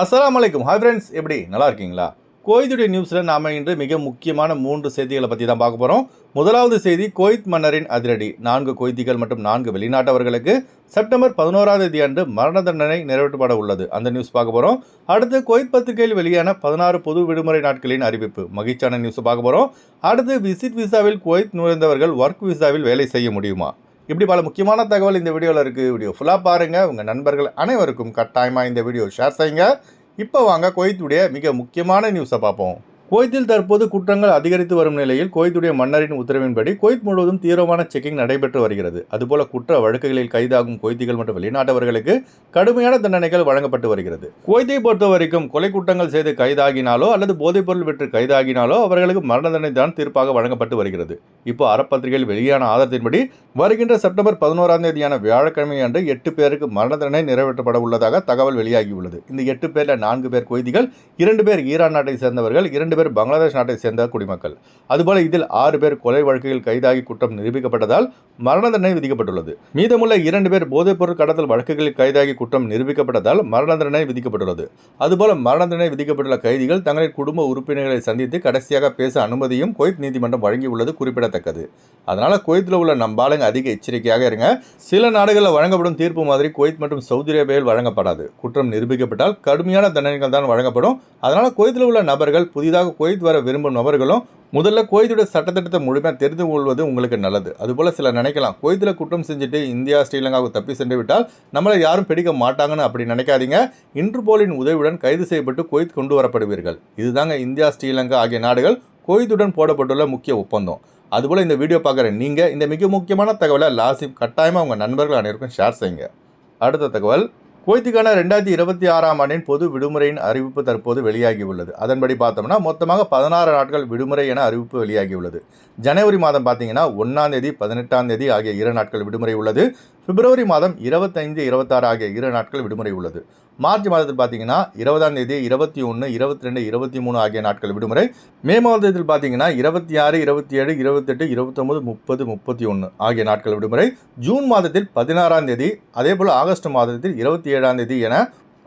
அஸ்லாம் வலைக்கும் hi friends எப்படி நல்லா இருக்கீங்களா கோய்துடைய நியூஸில் நாம் இன்று மிக முக்கியமான மூன்று செய்திகளை பற்றி தான் பார்க்க போகிறோம் முதலாவது செய்தி கோயத் மன்னரின் அதிரடி. நான்கு கொய்திகள் மற்றும் நான்கு வெளிநாட்டவர்களுக்கு செப்டம்பர் பதினோராம் தேதி அன்று மரண தண்டனை நிறைவேற்றப்பட உள்ளது. அந்த நியூஸ் பார்க்க போகிறோம் அடுத்து கோயத் பத்திரிகையில் வெளியான பதினாறு பொது விடுமுறை நாட்களின் அறிவிப்பு. மகிழ்ச்சியான நியூஸ் பார்க்க போகிறோம் அடுத்து விசிட் விசாவில் கோயத் நுழைந்தவர்கள் ஒர்க் விசாவில் வேலை செய்ய முடியுமா? இப்படி பல முக்கியமான தகவல் இந்த வீடியோவில் இருக்குது வீடியோ ஃபுல்லாக பாருங்கள் உங்கள் நண்பர்கள் அனைவருக்கும் கட்டாயமாக இந்த வீடியோ ஷேர் செய்யுங்க. இப்போ வாங்க கொய்த்துடைய மிக முக்கியமான நியூஸை பார்ப்போம். குவைத்தில் தற்போது குற்றங்கள் அதிகரித்து வரும் நிலையில் குவைத்துடைய மன்னரின் உத்தரவின்படி குவைத் முழுவதும் தீவிரமான செக்கிங் நடைபெற்று வருகிறது. அதுபோல குற்ற வழக்குகளில் கைதாகும் குவைத்திகள் மற்றும் வெளிநாட்டவர்களுக்கு கடுமையான தண்டனைகள் வழங்கப்பட்டு வருகிறது. குவைத்தை பொறுத்த வரைக்கும் கொலை குற்றங்கள் செய்து கைதாகினாலோ அல்லது போதைப்பொருள் விற்று கைதாகினாலோ அவர்களுக்கு மரண தண்டனை தான் தீர்ப்பாக வழங்கப்பட்டு வருகிறது. இப்போ அறப்பத்திரிகையில் வெளியான ஆதாரத்தின்படி வருகின்ற செப்டம்பர் பதினோராம் தேதியான வியாழக்கிழமை அன்று எட்டு பேருக்கு மரண தண்டனை நிறைவேற்றப்பட உள்ளதாக தகவல் வெளியாகியுள்ளது. இந்த எட்டு பேரில் நான்கு பேர் குவைதிகள் இரண்டு பேர் ஈரான் நாட்டை சேர்ந்தவர்கள் இரண்டு இரண்டு பேர் பங்களாதேஷ் நாட்டை சேர்ந்த குடிமக்கள். அதுபோல இதில் ஆறு பேர் கொலை வழக்குகள் கைதாகி குற்றம் நிரூபிக்கப்பட்டதால் மரண தண்டனை விதிக்கப்பட்டுள்ளது. மீதமுள்ள இரண்டு பேர் போதைப்பொருள் கடத்தல் வழக்குகளில் கைதாகி குற்றம் நிரூபிக்கப்பட்டதால் மரண தண்டனை விதிக்கப்பட்டுள்ளது. அதுபோல மரண தண்டனை விதிக்கப்பட்டுள்ள கைதிகள் தங்களின் குடும்ப உறுப்பினர்களை சந்தித்து கடைசியாக பேச அனுமதியும் குவைத் நீதிமன்றம் வழங்கியுள்ளது குறிப்பிடத்தக்கது. அதனால குவைத்தில் உள்ள நம்பாளுங்க அதிக எச்சரிக்கையாக இருங்க. சில நாடுகளில் வழங்கப்படும் தீர்ப்பு மாதிரி குவைத் மற்றும் சவுதி அரேபியாவில் வழங்கப்படாது. குற்றம் நிரூபிக்கப்பட்டால் கடுமையான தண்டனைகள் தான் வழங்கப்படும். அதனால குவைத்தில் உள்ள நபர்கள் புதிதாக குவைத் வர விரும்பும் நபர்களும் முதல்ல குவைத்துடைய சட்டத்திட்டத்தை முழுமையாக தெரிந்து கொள்வது உங்களுக்கு நல்லது. அதுபோல் சில நினைக்கலாம் குவைத்தில் குற்றம் செஞ்சுட்டு இந்தியா ஸ்ரீலங்காவுக்கு தப்பி சென்று விட்டால் நம்மளை யாரும் பிடிக்க மாட்டாங்கன்னு அப்படி நினைக்காதீங்க. இன்டர்போலின் உதவியுடன் கைது செய்யப்பட்டு குவைத் கொண்டு வரப்படுவீர்கள். இதுதாங்க இந்தியா ஸ்ரீலங்கா ஆகிய நாடுகள் குவைத்துடன் போடப்பட்டுள்ள முக்கிய ஒப்பந்தம். அதுபோல் இந்த வீடியோ பார்க்குற நீங்கள் இந்த மிக முக்கியமான தகவலை லாசிம் கட்டாயமாக உங்கள் நண்பர்கள் அனைவருக்கும் ஷேர் செய்யுங்க. அடுத்த தகவல். குவைத்துக்கான ரெண்டாயிரத்தி இருபத்தி ஆறாம் ஆண்டின் பொது விடுமுறையின் அறிவிப்பு தற்போது வெளியாகியுள்ளது. அதன்படி பார்த்தோம்னா மொத்தமாக பதினாறு நாட்கள் விடுமுறை என அறிவிப்பு வெளியாகியுள்ளது. ஜனவரி மாதம் பார்த்தீங்கன்னா ஒன்றாம் தேதி பதினெட்டாம் தேதி ஆகிய இரு நாட்கள் விடுமுறை உள்ளது. பிப்ரவரி மாதம் இருபத்தைந்து இருபத்தாறு ஆகிய இரு நாட்கள் விடுமுறை உள்ளது. மார்ச் மாதத்தில் பார்த்தீங்கன்னா இருபதாம் தேதி இருபத்தி ஒன்று இருபத்தி ரெண்டு இருபத்தி மூணு ஆகிய நாட்கள் விடுமுறை. மே மாதத்தில் பார்த்தீங்கன்னா இருபத்தி ஆறு இருபத்தி ஏழு இருபத்தெட்டு இருபத்தொம்பது முப்பது முப்பத்தி ஒன்று ஆகிய நாட்கள் விடுமுறை. ஜூன் மாதத்தில் பதினாறாம் தேதி அதே போல் ஆகஸ்ட் மாதத்தில் இருபத்தி ஏழாம் தேதி என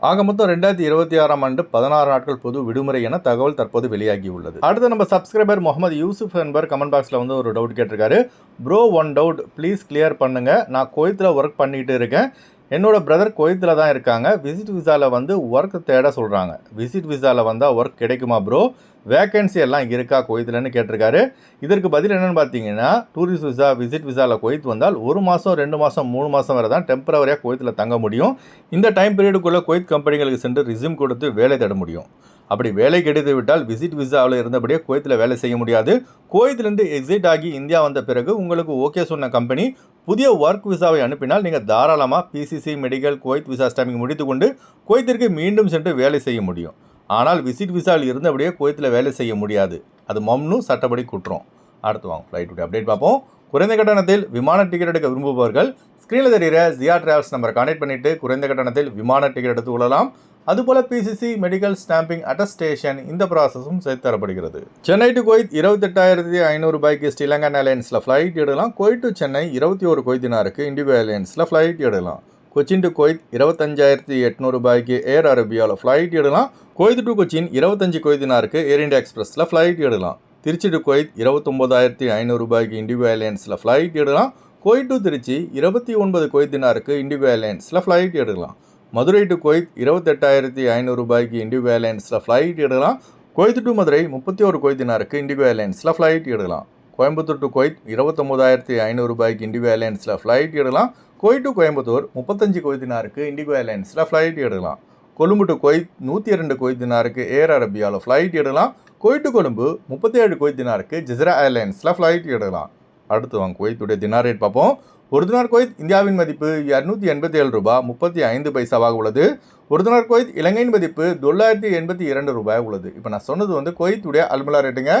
ஆக மொத்தம் ரெண்டாயிரத்தி இருபத்தி ஆறாம் ஆண்டு பதினாறு நாட்கள் பொது விடுமுறை என தகவல் தற்போது வெளியாகியுள்ளது. அடுத்து நம்ம சப்ஸ்கிரைபர் முகமது யூசுப் என்பர் கமெண்ட் பாக்ஸில் வந்து ஒரு டவுட் கேட்டிருக்காரு. Bro one doubt please clear பண்ணுங்க. நான் கோயத்தில் ஒர்க் பண்ணிட்டு இருக்கேன். என்னோடய பிரதர் கோயத்தில் தான் இருக்காங்க. விசிட் விசாவில் வந்து ஒர்க் தேட சொல்கிறாங்க விசிட் விசாவில் வந்தால் ஒர்க் கிடைக்குமா ப்ரோ வேக்கன்சி எல்லாம் இருக்கா? கோயத்துலன்னு கேட்டிருக்காரு. இதற்கு பதில் என்னென்னு பார்த்தீங்கன்னா டூரிஸ்ட் விசா விசிட் விசாவில் குவைத் வந்தால் ஒரு மாதம் ரெண்டு மாதம் மூணு மாதம் வரை தான் டெம்பரவரியாக கோயத்தில் தங்க முடியும். இந்த டைம் பீரியடுக்குள்ளே குவைத் கம்பெனிகளுக்கு சென்று ரிசியூம் கொடுத்து வேலை தேட முடியும். அப்படி வேலை கிடைத்து விட்டால் விசிட் விசாவில் இருந்தபடியே கோயத்தில் வேலை செய்ய முடியாது. கோயத்திலிருந்து எக்ஸிட் ஆகி இந்தியா வந்த பிறகு உங்களுக்கு ஓகே சொன்ன கம்பெனி புதிய ஒர்க் விசாவை அனுப்பினால் நீங்கள் தாராளமாக PCC medical Kuwait visa stamping முடித்துக்கொண்டு குவைத்திற்கு மீண்டும் சென்று வேலை செய்ய முடியும். ஆனால் விசிட் விசாவில் இருந்தபடியே குவைத்தில் வேலை செய்ய முடியாது. அது மம்னு சட்டப்படி குற்றம். அடுத்து வாங்க ஃப்ளைட் அப்டேட் பார்ப்போம். குறைந்த கட்டணத்தில் விமான டிக்கெட் எடுக்க விரும்புபவர்கள் ஸ்க்ரீனில் தெரிகிற ஜியா டிராவல்ஸ் நம்பரை கனெக்ட் பண்ணிவிட்டு குறைந்த கட்டணத்தில் விமான டிக்கெட் எடுத்து கொள்ளலாம். அதுபோல் பிசிசி மெடிக்கல் ஸ்டாம்பிங் அட்டஸ்டேஷன் இந்த ப்ராசஸும் சேர்த்து தரப்படுகிறது. சென்னை டு கோயத் இருபத்தெட்டாயிரத்தி ஐநூறு ரூபாய்க்கு ஸ்ரீலங்கன் ஏர்லைன்ஸில் ஃப்ளைட் எடுக்கலாம். கோயட் டு சென்னை இருபத்தி ஒரு கொய்தினாருக்கு இண்டிகோ ஏர்லைன்ஸில் ஃப்ளைட் எடுக்கலாம். கொச்சின் டு கோயத் இருபத்தஞ்சாயிரத்தி எட்நூறு ரூபாய்க்கு ஏர் அரேபியாவில் ஃப்ளைட் எடுக்கலாம். கோயத் டு கொச்சின் இருபத்தஞ்சு கொய்தினாருக்கு ஏர் இண்டியா எக்ஸ்பிரஸில் ஃப்ளைட் எடுக்கலாம். திருச்சி டு கோயத் இருபத்தொம்போதாயிரத்தி ஐநூறு ரூபாய்க்கு இண்டிகோ ஏர்லைன்ஸில் ஃப்ளைட் எடுக்கலாம். கோயட் டு திருச்சி இருபத்தி ஒன்பது கொய்தினாருக்கு இண்டிகோ ஏர்லைன்ஸில் ஃப்ளைட் எடுக்கலாம். மதுரை டு கோயத் இருபத்தெட்டாயிரத்தி ஐநூறு ரூபாய்க்கு இண்டிகோ ஏர்லைன்ஸில் ஃப்ளைட் எடுக்கலாம். கோயத் டு மதுரை முப்பத்தி ஒரு கொய்தினாருக்கு இண்டிகோ ஏர்லைன்ஸில் ஃப்ளைட் எடுக்கலாம். கோயம்புத்தூர் டு கோயத் இருபத்தொம்போதாயிரத்தி ஐநூறு ரூபாய்க்கு இண்டிகோ ஏர்லைன்ஸில் ஃப்ளைட் எடுக்கலாம். கோயட் டு கோயம்புத்தூர் முப்பத்தஞ்சு கொய்தினாருக்கு இண்டிகோ ஏர்லைன்ஸில் ஃப்ளைட் எடுக்கலாம். கொழும்பு டு கோயத் நூற்றி இரண்டு கொய்தினாருக்கு ஏர் அரபியாவில் ஃப்ளைட் எடுக்கலாம். கோயட் டு கொழும்பு முப்பத்தி ஏழு கொய்தினாருக்கு ஜிஸ்ரா ஏர்லைன்ஸில் ஃப்ளைட் எடுக்கலாம். அடுத்து வாங்க குவைத்துடைய தினார் ரேட் பார்ப்போம். ஒரு தினார் குவைத் இந்தியாவின் மதிப்பு இரநூத்தி எண்பத்தி ஏழு ரூபாய் முப்பத்தி ஐந்து பைசாவாக உள்ளது. ஒரு தினார் குவைத் இலங்கையின் மதிப்பு தொள்ளாயிரத்தி எண்பத்தி இரண்டு ரூபாய் உள்ளது. இப்போ நான் சொன்னது வந்து குவைத்துடைய அல்மலா ரேட்டுங்க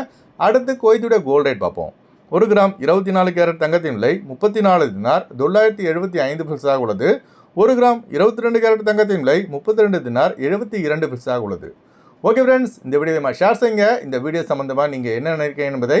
அடுத்து குவைத்துடைய கோல்டு ரேட் பார்ப்போம். ஒரு கிராம் இருபத்தி நாலு கேரட் தங்கத்தின் விலை முப்பத்தி நாலு தினார் தொள்ளாயிரத்தி எழுபத்தி ஐந்து பைசாக உள்ளது. ஒரு கிராம் இருபத்தி ரெண்டு கேரட் தங்கத்தின் விலை முப்பத்தி ரெண்டு தினார் எழுபத்தி இரண்டு பைசாக உள்ளது. ஓகே ஃப்ரெண்ட்ஸ் இந்த வீடியோ ஷேர் செய்யுங்க. இந்த வீடியோ சம்மந்தமாக நீங்கள் என்ன நினைக்கிறீங்க என்பதை